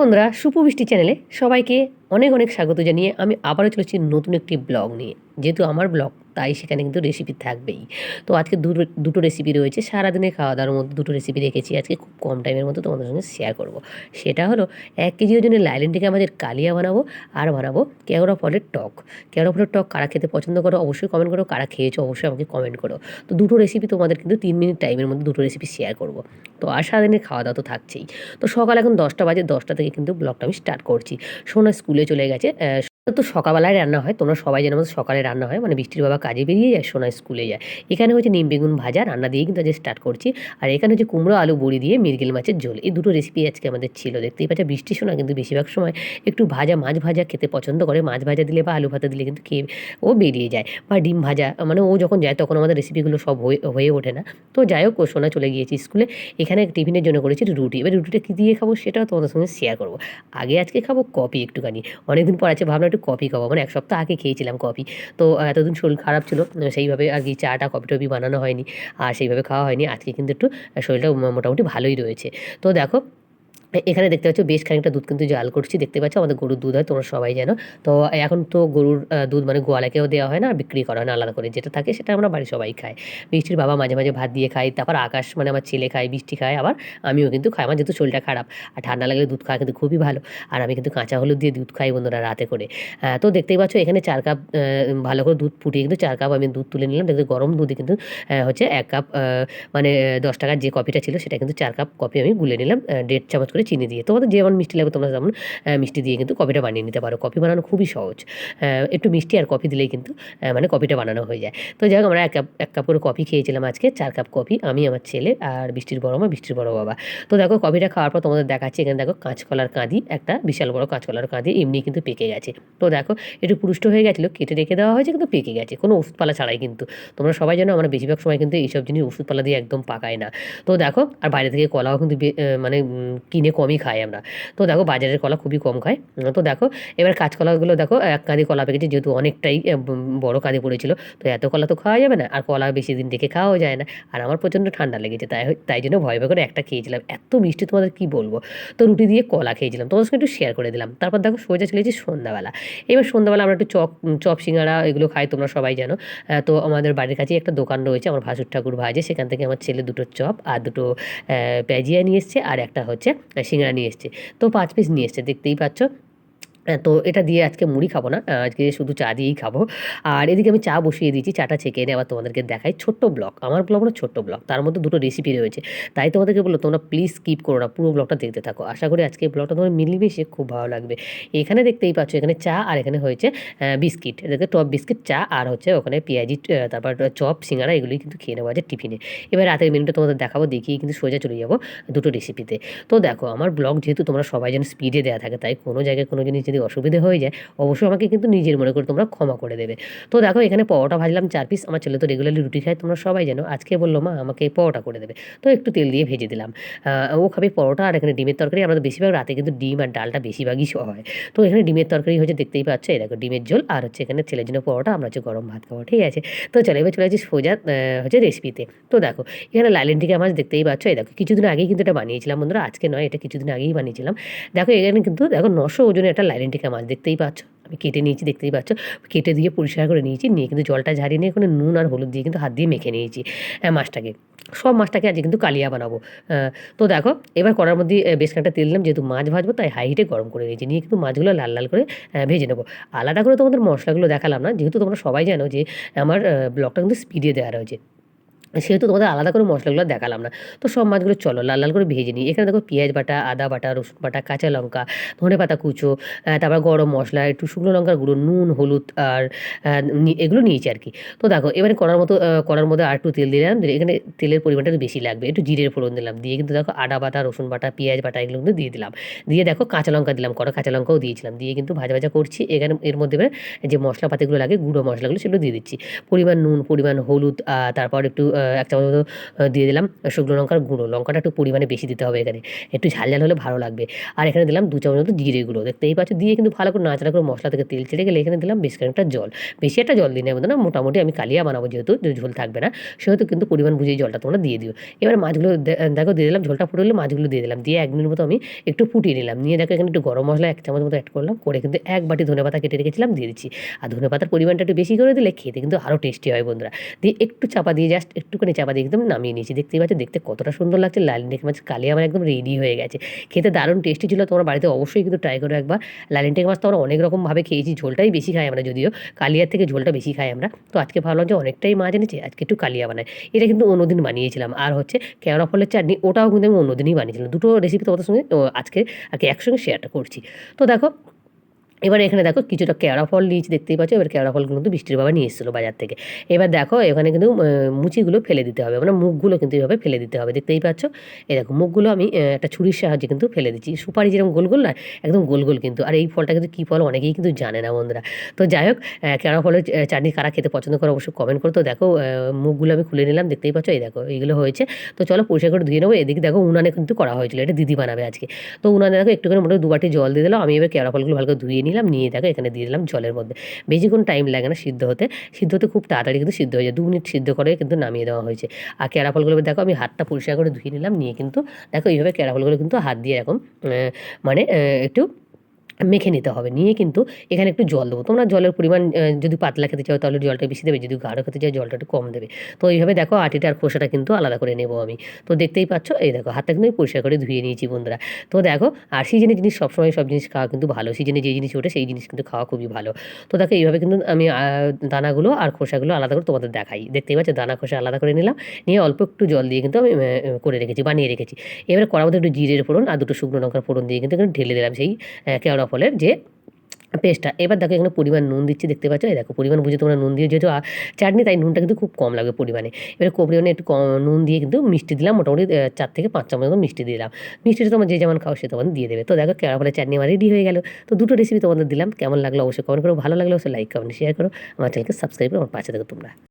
বন্ধুরা সুপবৃষ্টি চ্যানেলে সবাইকে অনেক অনেক স্বাগত জানিয়ে আমি আবারও চলেছি নতুন একটি ব্লগ নিয়ে। যেহেতু আমার ব্লগ, তাই সেখানে কিন্তু রেসিপি থাকবেই। তো আজকে দুটো দুটো রেসিপি রয়েছে সারাদিনের খাওয়া দাওয়ার মধ্যে দুটো রেসিপি রেখেছি। আজকে খুব কম টাইমের মধ্যে তোমাদের সঙ্গে শেয়ার করব। সেটা হলো, এক কেজি ওজনের লাইলেন থেকে আমাদের কালিয়া বানাবো আর বানাবো কেওড়া ফলের টক। কেওড়া ফলের টক কারা খেতে পছন্দ করো, অবশ্যই কমেন্ট করো। কারা খেয়েছো, অবশ্যই আমাকে কমেন্ট করো। তো দুটো রেসিপি তোমাদের কিন্তু তিন মিনিট টাইমের মধ্যে দুটো রেসিপি শেয়ার করব। তো আর সারাদিনের খাওয়া দাওয়া তো থাকছেই। তো সকাল এখন দশটা বাজে, দশটা থেকে কিন্তু ব্লগটা আমি স্টার্ট করছি। সোনা স্কুলে চলে গেছে আহ, তো সকালবেলায় রান্না হয় তোমরা সবাই যেন আমাদের সকালে রান্না হয় মানে বৃষ্টির বাবা কাজে বেরিয়ে যায় সোনা স্কুলে যায়। এখানে হচ্ছে নিম বেগুন ভাজা রান্না দিয়ে কিন্তু আজকে স্টার্ট করছি। আর এখানে হচ্ছে কুমড়ো আলু বড়ি দিয়ে মিরগেল মাছের ঝোল। এই দুটো রেসিপি আজকে আমাদের ছিল দেখতেই পাচ্ছে বৃষ্টির সময় কিন্তু বেশিরভাগ সময় একটু ভাজা মাছ ভাজা খেতে পছন্দ করে মাছ ভাজা দিলে বা আলু ভাজা দিলে কিন্তু খেয়ে ও বেরিয়ে যায়। বা ডিম ভাজা মানে ও যখন যায় তখন আমাদের রেসিপিগুলো সব হয়ে হয়ে ওঠে না। তো যাই হোক ও সোনা চলে গিয়েছি স্কুলে এখানে টিফিনের জন্য করেছি রুটি। এবার রুটিটা কী দিয়ে খাব সেটাও তোমাদের সঙ্গে শেয়ার করব। আগে আজকে খাব কপি একটুখানি। অনেকদিন পর আছে ভাবলাম একটু কফি খাব। মানে এক সপ্তাহ আগে খেয়েছিলাম কফি। তো এতদিন শরীর খারাপ ছিল সেইভাবে আর কি চাটা কফি টফি বানানো হয়নি, আর সেইভাবে খাওয়া হয়নি। আজকে কিন্তু একটু শরীরটা মোটামুটি ভালোই রয়েছে। তো দেখো এখানে দেখতে পাচ্ছ বেশ খানিকটা দুধ কিন্তু জাল করছি। দেখতে পাচ্ছ আমাদের গরুর দুধ হয়, তোমরা সবাই জানো। তো এখন তো গরুর দুধ মানে গোয়ালাকেও দেওয়া হয় না, আর বিক্রি করা হয় না, আলাদা করে যেটা থাকে সেটা আমরা বাড়ির সবাই খাই। বৃষ্টির বাবা মাঝে মাঝে ভাত দিয়ে খাই তারপর আকাশ মানে আমার ছেলে খায় বৃষ্টি খায়, আবার আমিও কিন্তু খাই। আমার যেহেতু শরীরটা খারাপ, আর ঠান্ডা লাগলে দুধ খাওয়া কিন্তু খুবই ভালো, আর আমি কিন্তু কাঁচা হলুদ দিয়ে দুধ খাই বন্ধুরা রাতে করে। তো দেখতেই পাচ্ছ এখানে চার কাপ ভালো করে দুধ ফুটিয়ে কিন্তু চার কাপ আমি দুধ তুলে নিলাম। দেখতে গরম দুধে কিন্তু হচ্ছে এক কাপ মানে দশ টাকার যে কফিটা ছিল সেটা কিন্তু চার কাপ কফি আমি গুলে নিলাম দেড় চামচ করে চিনি দিয়ে। তোমাদের যেমন মিষ্টি লাগবে তোমরা যেমন মিষ্টি দিয়ে কিন্তু কফিটা বানিয়ে নিতে পারো। কফি বানানো খুবই সহজ। একটু মিষ্টি আর কফি দিলেই কিন্তু মানে কফিটা বানানো হয়ে যায়। তো যাই হোক আমরা এক কাপ এক কাপ করে কফি খেয়েছিলাম আজকে চার কাপ কফি আমি আমার ছেলে আর বৃষ্টির বড় মা বৃষ্টির বড় বাবা। তো দেখো কফিটা খাওয়ার পর তোমাদের দেখাচ্ছি এখানে দেখো কাঁচকলার কাঁদি একটা বিশাল বড় কাঁচকলার কাঁদি এমনি কিন্তু পেকে গেছে। তো দেখো একটু পুরুষ্ট হয়ে গেছিল কেটে রেখে দেওয়া হয়েছে কিন্তু পেকে গেছে। কোনো ওষুধপালা ছাড়াই কিন্তু। তোমরা সবাই জানো আমরা বেশিরভাগ সময় কিন্তু এইসব জিনিস ওষুধপালা দিয়ে একদম পাকায় না। তো দেখো আর বাইরে থেকে কলাও কিন্তু মানে উম, কিনে কমই খাই আমরা। তো দেখো বাজারের কলা খুবই কম খায় তো দেখো, এবার কাঁচকলাগুলো দেখো, এক কাঁদি কলা পেকেছে, যেহেতু অনেকটাই বড় কাঁদি পড়েছিল, তো এত কলা তো খাওয়া যাবে না, আর কলা বেশি দিন রেখে খাওয়াও যায় না। আর আমার প্রচণ্ড ঠান্ডা লেগেছে, তাই তাই জন্য ভয় ভয় করে একটা খেয়েছিলাম। এত মিষ্টি, তোমাদের কি বলব? তো রুটি দিয়ে কলা খেয়েছিলাম, তোমাদের সঙ্গে একটু শেয়ার করে দিলাম। তারপর দেখো, সোজা চলে গেছি সন্ধ্যাবেলা। এবার সন্ধ্যাবেলা আমরা একটু চপ চপ সিঙ্গাড়া এগুলো খাই, তোমরা সবাই জানো। তো আমাদের বাড়ির কাছেই একটা দোকান রয়েছে, আমার ভাসুর ঠাকুর ভাজে, সেখান থেকে আমার ছেলে দুটো চপ আর দুটো পেঁয়াজিয়া নিয়ে এসছে, আর একটা হচ্ছে আহ, সিঙ্গাড়া নিয়ে এসছে। তো পাঁচ পিস নিয়ে এসছে দেখতেই পাচ্ছ? তো এটা দিয়ে আজকে মুড়ি খাব না আজকে শুধু চা দিয়েই খাব। আর এদিকে আমি চা বসিয়ে দিয়েছি, চাটা ছেঁকে এনে আবার তোমাদেরকে দেখাই। ছোট্ট ব্লগ, আমার ব্লগ না ছোট্ট ব্লগ, তার মধ্যে দুটো রেসিপি রয়েছে। তাই তোমাদেরকে বলল, তোমরা প্লিজ স্কিপ করো না, পুরো ব্লগটা দেখতে থাকো। আশা করি আজকে ব্লগটা তোমার মিলিমিশে খুব ভালো লাগবে। এখানে দেখতেই পাচ্ছ, এখানে চা আর এখানে হয়েছে বিস্কিট এটাতে টপ বিস্কিট চা আর হচ্ছে ওখানে পেঁয়াজি তারপর চপ, সিঙ্গারা, এগুলোই কিন্তু খেয়ে নেওয়া যায় টিফিনে। এবার রাতের মেনুটা তোমাদের দেখাবো, দেখিয়ে কিন্তু সোজা চলে যাব দুটো রেসিপিতে তো। দেখো, আমার ব্লগ যেহেতু তোমরা সবাই যেন স্পিডে দেওয়া থাকে, তাই কোনো জায়গায় কোনো জিনিস যদি অসুবিধে হয়ে যায়, অবশ্যই আমাকে কিন্তু নিজের মনে করে তোমরা ক্ষমা করে দেবে। তো দেখো, এখানে পরোটা ভাজলাম, চার পিস আমার ছেলে তো রেগুলারলি রুটি খায়, তোমরা সবাই জানো। আজকে বলল, মা, আমাকে পরোটা করে দেবে। তো একটু তেল দিয়ে ভেজে দিলাম। ও খাবে পরোটা আর এখানে ডিমের তরকারি। আমাদের বেশিরভাগ রাতে কিন্তু ডিম আর ডালটা বেশিরভাগই হয়। তো এখানে ডিমের তরকারি হচ্ছে দেখতেই পাচ্ছ? এই দেখো, ডিমের ঝোল আর হচ্ছে এখানে ছেলের জন্য পরোটা, আমরা হচ্ছে গরম ভাত খাব, ঠিক আছে? তো চলে, এবার চলে যাচ্ছি সোজা হচ্ছে রেসিপিতে তো দেখো, এখানে লাইলেন্টিকা মাছ দেখতেই পাচ্ছ? এই দেখো, কিছুদিন আগেই কিন্তু এটা বানিয়েছিলাম বন্ধুরা, আজকে নয়, এটা কিছুদিন আগেই বানিয়েছিলাম। দেখো, এখানে কিন্তু, দেখো, নশো ওজনের একটা লাইলেন্টিকা মাছ দেখতেই পাচ্ছ। আমি কেটে নিয়েছি, দেখতেই পাচ্ছ। কেটে দিয়ে পরিষ্কার করে নিয়েছি, নিয়ে কিন্তু জলটা ঝারিয়ে নিয়ে ওখানে নুন আর হলুদ দিয়ে কিন্তু হাত দিয়ে মেখে নিয়েছি হ্যাঁ মাছটাকে। সব মাছটাকে আজকে কিন্তু কালিয়া বানাবো। তো দেখো, এবার কড়ার মধ্যে বেশ খানিকটা তেল দিলাম, যেহেতু মাছ ভাজবো, তাই হাই হিটে গরম করে নিয়েছি। নিয়ে কিন্তু মাছগুলো লাল লাল করে ভেজে নেব। আলাদা করে তোমাদের মশলাগুলো দেখালাম না, যেহেতু তোমরা সবাই জানো যে আমার ব্লগটা কিন্তু স্পিডে দেওয়া রয়েছে। সেহেতু তোমাদের আলাদা করে মশলাগুলো দেখালাম না। তো সব মাছগুলো চলো লাল লাল করে ভেজে নিই। এখানে দেখো পেঁয়াজ বাটা, আদা বাটা, রসুন বাটা, কাঁচা লঙ্কা, ধনে পাতা কুচো তারপর গরম মশলা, একটু শুকনো লঙ্কার গুঁড়ো, নুন, হলুদ আর এগুলো নিয়েছি আর কি। তো দেখো এবারে কড়ার মতো কড়ার মধ্যে আর একটু তেল দিলাম। এখানে তেলের পরিমাণটা একটু বেশি লাগবে। একটু জিরের ফোড়ন দিলাম। দিয়ে কিন্তু দেখো আদা বাটা, রসুন বাটা, পেঁয়াজ বাটা এগুলো কিন্তু দিয়ে দিলাম। দিয়ে দেখো কাঁচা লঙ্কা দিলাম, কড়া কাঁচা লঙ্কাও দিয়েছিলাম। দিয়ে কিন্তু ভাজা ভাজা করছি। এখানে এর মধ্যে যে মশলাপাতিগুলো লাগে, গুঁড়ো মশলাগুলো সেগুলো দিয়ে দিচ্ছি। পরিমাণ নুন, পরিমাণ হলুদ তারপর একটু এক চামচ মতো দিয়ে দিলাম শুকনো লঙ্কার গুঁড়ো। লঙ্কাটা একটু পরিমাণে বেশি দিতে হবে এখানে। একটু ঝাল ঝাল হলে ভালো লাগবে। আর এখানে দিলাম দু চামচ মতো জিরে গুঁড়ো। দেখতেই পাচ্ছ দিয়ে কিন্তু ভালো করে নাচড়া করে মশলা থেকে তেল ছেড়ে গেলে এখানে দিলাম বেশ খানিকটা জল। বেশি একটা জল দিই না না, মোটামুটি আমি কালিয়া বানাবো যেহেতু ঝোল থাকবে না। সেহেতু কিন্তু পরিমাণ বুঝেই জলটা তোমরা দিয়ে দিও। এবার মাছগুলো দেখো দিয়ে দিলাম, ঝোলটা ফুটে মাছগুলো দিয়ে দিলাম। দিয়ে এক মিনিট মতো আমি একটু ফুটিয়ে নিলাম। নিয়ে দেখো এখানে একটু গরম মশলা এক চামচ মতো অ্যাড করলাম। করে কিন্তু এক বাটি ধনে পাতা কেটে রেখেছিলাম, দিয়ে দিচ্ছি। আর ধনে পাতার পরিমাণটা একটু বেশি করে দিলে খেতে কিন্তু আরও টেস্টি হয় বন্ধুরা। দিয়ে একটু চাপা দিয়ে জাস্ট একটুখানি চাপা দিয়ে একদম নামিয়ে নিয়েছি। দেখতে পাচ্ছ, দেখতে কতটা সুন্দর লাগছে। লাল টেক মাছ কালি আমার একদম রেডি হয়ে গেছে। খেতে দারুণ টেস্টি ছিল। তোমার বাড়িতে অবশ্যই কিন্তু ট্রাই করো একবার। লালিন টেক মাছ তো আমরা অনেক রকমভাবে খেয়েছি। ঝোলটাই বেশি খাই আমরা যদিও। কালিয়ার থেকে ঝোলটা বেশি খাই আমরা। তো আজকে ভাবলাম যে অনেকটাই মাছ এনেছি, আজকে একটু কালিয়া বানাই। এটা কিন্তু অন্যদিন বানিয়েছিলাম। আর হচ্ছে কেওড়া ফলের চাটনি, ওটাও কিন্তু আমি অন্যদিনই বানিয়েছিলাম। দুটো রেসিপি তোমাদের সঙ্গে আজকে আর কি একসঙ্গে শেয়ারটা করছি। তো দেখো এবার এখানে দেখো কিছুটা কেওড়া ফল নিয়েছি, দেখতেই পাচ্ছ? এবার কেওড়া ফলগুলো কিন্তু বৃষ্টির বাবা নিয়ে এসেছিল বাজার থেকে। এবার দেখো এখানে কিন্তু মুচিগুলো ফেলে দিতে হবে। মানে মুখগুলো কিন্তু এইভাবে ফেলে দিতে হবে। দেখতেই পাচ্ছ? এই দেখো মুখগুলো আমি একটা ছুরির সাহায্যে কিন্তু ফেলে দিচ্ছি। সুপারি যেরকম গোল গোল না, একদম গোল গোল কিন্তু। আর এই ফলটা কিন্তু কী ফল অনেকেই কিন্তু জানে না বন্ধুরা। তো যাই হোক কেওড়া ফলের চাটনি কারা খেতে পছন্দ করে অবশ্যই কমেন্ট করো। তো দেখো মুখগুলো আমি খুলে নিলাম, দেখতেই পাচ্ছ? এই দেখো, এইগুলো হয়েছে। তো চলো পরিষ্কার করে ধুয়ে নেব। এদিকে দেখো উনানে কিন্তু করা হয়েছিল। এটা দিদি বানাবে আজকে। তো উনানে দেখো একটুখানি মোটামুটি দু বাটি জল দিয়ে দিলাম। আমি এবার কেওড়া ফলগুলো ভালো করে ধুয়ে নিলাম, নিয়ে তাকে এখানে দিয়ে দিলাম জলের মধ্যে। বেশিক্ষণ টাইম লাগে না সিদ্ধ হতে। সিদ্ধ হতে খুব তাড়াতাড়ি কিন্তু সিদ্ধ হয়ে যায়। দু মিনিট সিদ্ধ করে কিন্তু নামিয়ে দেওয়া হয়েছে। আর কেওড়া ফলগুলো দেখো আমি হাতটা পরিষ্কার করে ধুয়ে নিলাম, নিয়ে কিন্তু দেখো এইভাবে কেওড়া ফলগুলো কিন্তু হাত দিয়ে এরকম মানে একটু মেখে নিতে হবে। নিয়ে কিন্তু এখানে একটু জল দেবো। তোমরা জলের পরিমাণ যদি পাতলা খেতে চাও তাহলে জলটা বেশি দেবে, যদি গাঢ় খেতে চাও জলটা একটু কম দেবে। তো এইভাবে দেখো আটিটা আর খোসাটা কিন্তু আলাদা করে নেব আমি। তো দেখতেই পাচ্ছ, এই দেখো হাতটা কিন্তু আমি পরিষ্কার করে ধুয়ে নিয়েছি বন্ধুরা। তো দেখো, আর সিজনে জিনিস সবসময় সব জিনিস খাওয়া কিন্তু ভালো। সিজনে যে জিনিস ওঠে সেই জিনিস কিন্তু খাওয়া খুবই ভালো। তো দেখো এইভাবে কিন্তু আমি দানাগুলো আর খোসাগুলো আলাদা করে তোমাদের দেখাই। দেখতেই পাচ্ছ দানা খোসা আলাদা করে নিলাম। নিয়ে অল্প একটু জল দিয়ে কিন্তু আমি করে রেখেছি, বানিয়ে রেখেছি। এবারে কড়ার মধ্যে একটু জিরের ফোড়ন আর দুটো শুকনো লঙ্কার ফোড়ন দিয়ে কিন্তু ঢেলে দিলাম সেই কেওড়া ফলের যে পেস্টটা। এবার দেখো এখানে পরিমাণ নুন দিচ্ছি, দেখতে পাচ্ছ? এই দেখো পরিমাণ বুঝে তোমরা নুন দিয়ে যেহেতু চাটনি, তাই নুনটা কিন্তু খুব কম লাগবে পরিমাণে। এবার পরিমাণে একটু কম নুন দিয়ে কিন্তু মিষ্টি দিলাম, মোটামুটি চার থেকে পাঁচ চামচ মিষ্টি দিলাম। মিষ্টিটা তোমার যে যেমন খাও সে তোমাদের দিয়ে দেবে। তো দেখো কেওড়া ফলের চাটনি আমার রেডি হয়ে গেল। তো দুটো রেসিপি তোমাদের দিলাম, কেমন লাগল অবশ্যই কমেন্ট করো, ভালো লাগলে অবশ্যই লাইক কমেন্ট শেয়ার করো। আমার চ্যানেলকে সাবস্ক্রাইব করো আমার পাশে দেখো তোমরা।